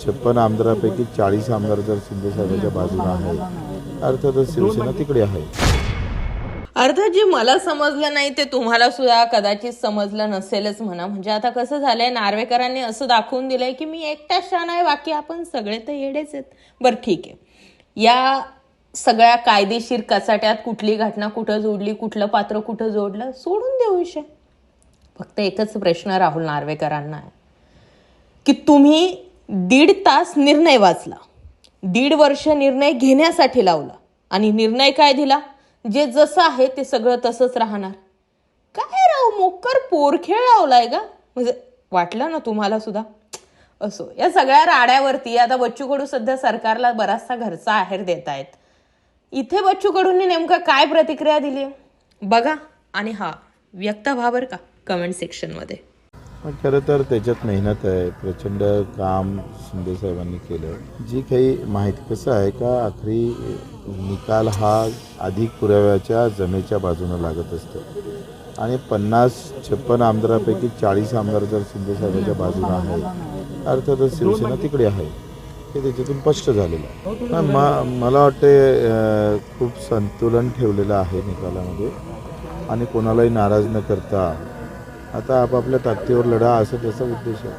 छप्पन आमदारापैकी चाळीस आमदार जर शिंदेसाहेबांच्या बाजूला आहे अर्थातच शिवसेना तिकडे आहे. अर्थात जे मला समजलं नाही ते तुम्हाला सुद्धा कदाचित समजलं नसेलच म्हणा. म्हणजे आता कसं झालंय नार्वेकरांनी असं दाखवून दिलंय की मी एकटा शान आहे बाकी आपण सगळे तर येडेच आहेत. बरं ठीक आहे. या सगळ्या कायदेशीर कचाट्यात कुठली घटना कुठं जोडली कुठलं पात्र कुठं जोडलं सोडून देऊ विषय. फक्त एकच प्रश्न राहुल नार्वेकरांना आहे. की तुम्ही दीड तास निर्णय वाचला. दीड वर्ष निर्णय घेण्यासाठी लावला. आणि निर्णय काय दिला? जे जसं आहे ते सगळं तसंच राहणार. काय राव मोकर पोरखेळ लावलाय का म्हणजे वाटलं ना तुम्हाला सुद्धा? असो या सगळ्या राड्यावरती आता बच्चू कडू सध्या सरकारला बराचसा घरचा आहेर देत आहेत इथे बच्चू कडूंनी नेमकं काय प्रतिक्रिया दिली? बघा आणि हा व्यक्त व्हा बरं का? कमेंट सेक्शनमध्ये. पण खरं तर त्याच्यात मेहनत आहे. प्रचंड काम शिंदे साहेबांनी केलं जी काही माहिती कसं आहे का आखरी निकाल हा अधिक पुराव्याच्या जमेच्या बाजूनं लागत असतो. आणि पन्नास छप्पन आमदारापैकी चाळीस आमदार जर शिंदे साहेबांच्या बाजूनं आहे अर्थातच शिवसेना तिकडे आहे. हे त्याच्यातून स्पष्ट झालेलं आहे. म मला वाटते खूप संतुलन ठेवलेलं आहे निकालामध्ये. आणि कोणालाही नाराज न करता आता आपापल्या ताकदीवर लढा असं त्याचा उद्देश आहे.